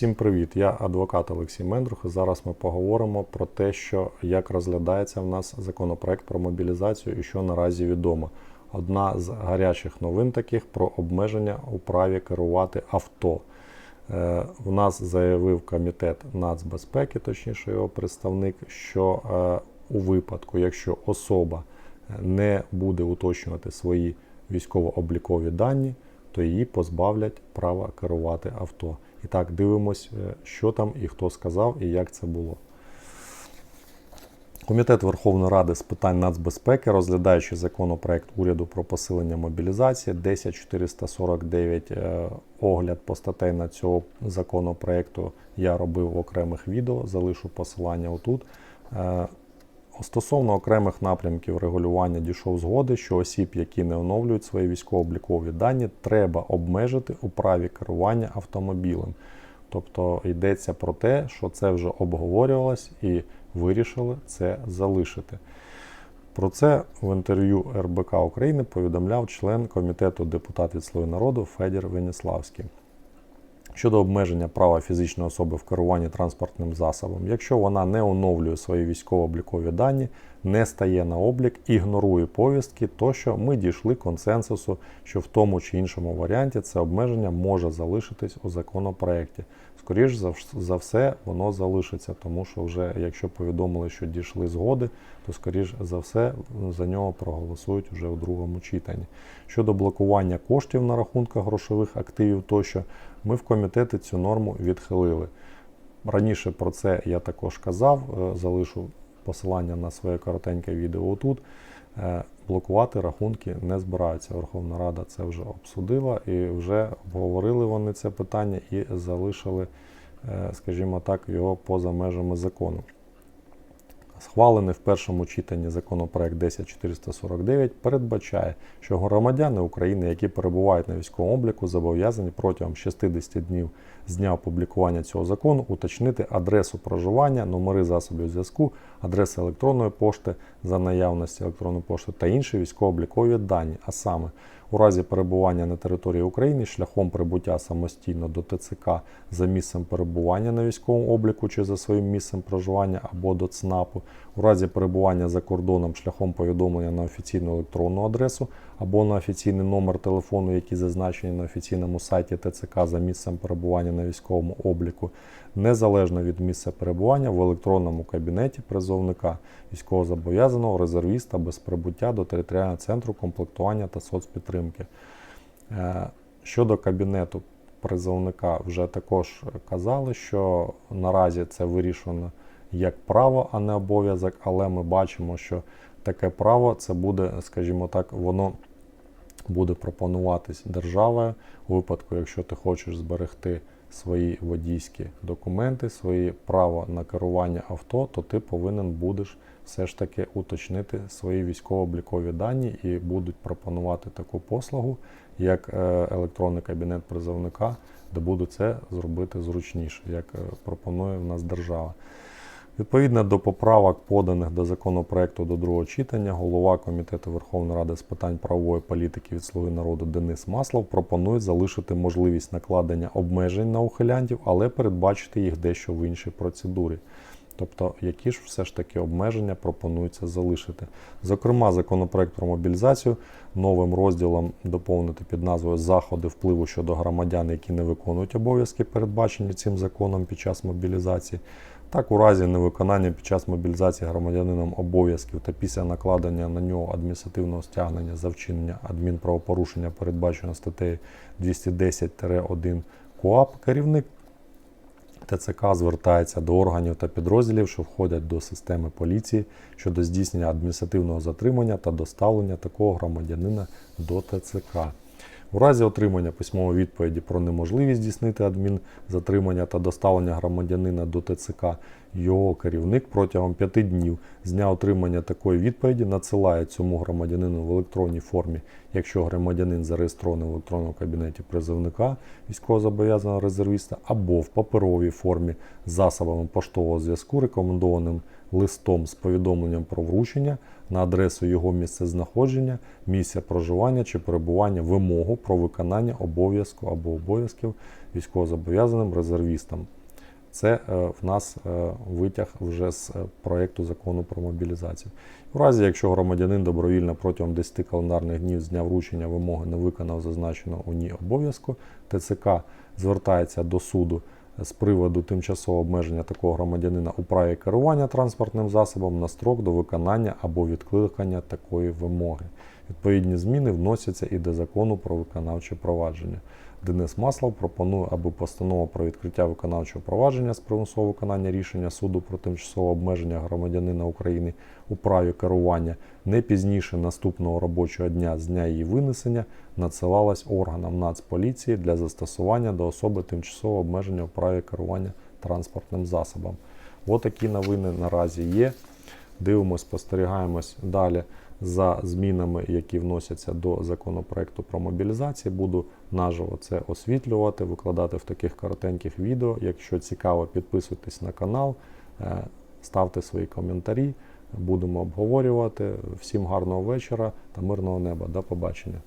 Всім привіт! Я адвокат Олексій Мендрух. і Зараз ми поговоримо про те, що як розглядається в нас законопроект про мобілізацію і що наразі відомо. Одна з гарячих новин таких про обмеження у праві керувати авто. Е, У нас заявив комітет нацбезпеки, точніше його представник, що е, у випадку, якщо особа не буде уточнювати свої військово-облікові дані, то її позбавлять права керувати авто. І так, дивимось, е, що там і хто сказав, і як це було. Комітет Верховної Ради з питань нацбезпеки, розглядаючи законопроект уряду про посилення мобілізації, 10449 е, огляд по статей на цього законопроекту я робив в окремих відео, залишу посилання отут. Стосовно окремих напрямків регулювання дійшов згоди, що осіб, які не оновлюють свої військово-облікові дані, треба обмежити у праві керування автомобілем. Тобто йдеться про те, що це вже обговорювалось і вирішили це залишити. Про це в інтерв'ю РБК України повідомляв член комітету депутат від «Слуги народу Федір Веніславський. Щодо обмеження права фізичної особи в керуванні транспортним засобом, якщо вона не оновлює свої військово-облікові дані, не стає на облік, ігнорує повістки, тощо ми дійшли консенсусу, що в тому чи іншому варіанті це обмеження може залишитись у законопроекті. Скоріше за, все, воно залишиться, тому що вже якщо повідомили, що дійшли згоди, то скоріш за все за нього проголосують вже у другому читанні. Щодо блокування коштів на рахунках грошових активів, тощо ми в комітеті цю норму відхилили. Раніше про це я також казав, е, залишу посилання на своє коротеньке відео тут. Е, Блокувати рахунки не збираються. Верховна Рада це вже обсудила і вже обговорили вони це питання і залишили, е, скажімо так, його поза межами закону. Схвалений в першому читанні законопроект 10449 передбачає, що громадяни України, які перебувають на військовому обліку, зобов'язані протягом 60 днів з дня опублікування цього закону уточнити адресу проживання, номери засобів зв'язку, адреси електронної пошти за наявності електронної пошти та інші військово-облікові дані, а саме у разі перебування на території України шляхом прибуття самостійно до ТЦК за місцем перебування на військовому обліку чи за своїм місцем проживання або до ЦНАПу, у разі перебування за кордоном шляхом повідомлення на офіційну електронну адресу або на офіційний номер телефону, які зазначені на офіційному сайті ТЦК за місцем перебування на військовому обліку, незалежно від місця перебування в електронному кабінеті призовника військовозобов'язаного резервіста без прибуття до територіального центру комплектування та соцпідтримки. Е, Щодо кабінету призовника, вже також казали, що наразі це вирішено як право, а не обов'язок, але ми бачимо, що таке право це буде, скажімо так, воно буде пропонуватись державою у випадку, якщо ти хочеш зберегти свої водійські документи, свої право на керування авто, то ти повинен будеш все ж таки уточнити свої військово-облікові дані і будуть пропонувати таку послугу, як е, електронний кабінет призовника, де буде це зробити зручніше, як е, пропонує в нас держава. Відповідно до поправок, поданих до законопроекту до другого читання, голова Комітету Верховної Ради з питань правової політики від Слуги народу Денис Маслов пропонує залишити можливість накладення обмежень на ухилянтів, але передбачити їх дещо в іншій процедурі. Тобто, які ж все ж таки обмеження пропонується залишити. Зокрема, законопроект про мобілізацію новим розділом доповнити під назвою Заходи впливу щодо громадян, які не виконують обов'язки, передбачені цим законом під час мобілізації. Так, у разі невиконання під час мобілізації громадянином обов'язків та після накладення на нього адміністративного стягнення за вчинення адмінправопорушення, передбачено статтею 210-1 КОАП, керівник ТЦК звертається до органів та підрозділів, що входять до системи поліції щодо здійснення адміністративного затримання та доставлення такого громадянина до ТЦК. У разі отримання письмової відповіді про неможливість здійснити адмінзатримання та доставлення громадянина до ТЦК, його керівник протягом 5 днів з дня отримання такої відповіді надсилає цьому громадянину в електронній формі, якщо громадянин зареєстрований в електронному кабінеті призовника військовозобов'язаного резервіста, або в паперовій формі засобами поштового зв'язку, рекомендованим листом з повідомленням про вручення на адресу його місцезнаходження, місця проживання чи перебування вимогу про виконання обов'язку або обов'язків військовозобов'язаним резервістам. Це е, в нас е, витяг вже з е, проекту закону про мобілізацію. У разі, якщо громадянин добровільно протягом 10 календарних днів з дня вручення вимоги не виконав зазначеного у ній обов'язку, ТЦК звертається до суду з приводу тимчасового обмеження такого громадянина у праві керування транспортним засобом на строк до виконання або відкликання такої вимоги. Відповідні зміни вносяться і до закону про виконавче провадження. Денис Маслов пропонує, аби постанова про відкриття виконавчого провадження з примусового виконання рішення суду про тимчасове обмеження громадянина України у праві керування не пізніше наступного робочого дня з дня її винесення надсилалась органам Нацполіції для застосування до особи тимчасового обмеження у праві керування транспортним засобом. Отакі новини наразі є. Дивимось, спостерігаємось далі за змінами, які вносяться до законопроекту про мобілізацію. Буду наживо це освітлювати, викладати в таких коротеньких відео. Якщо цікаво, підписуйтесь на канал, е, ставте свої коментарі. Будемо обговорювати. Всім гарного вечора та мирного неба. До побачення.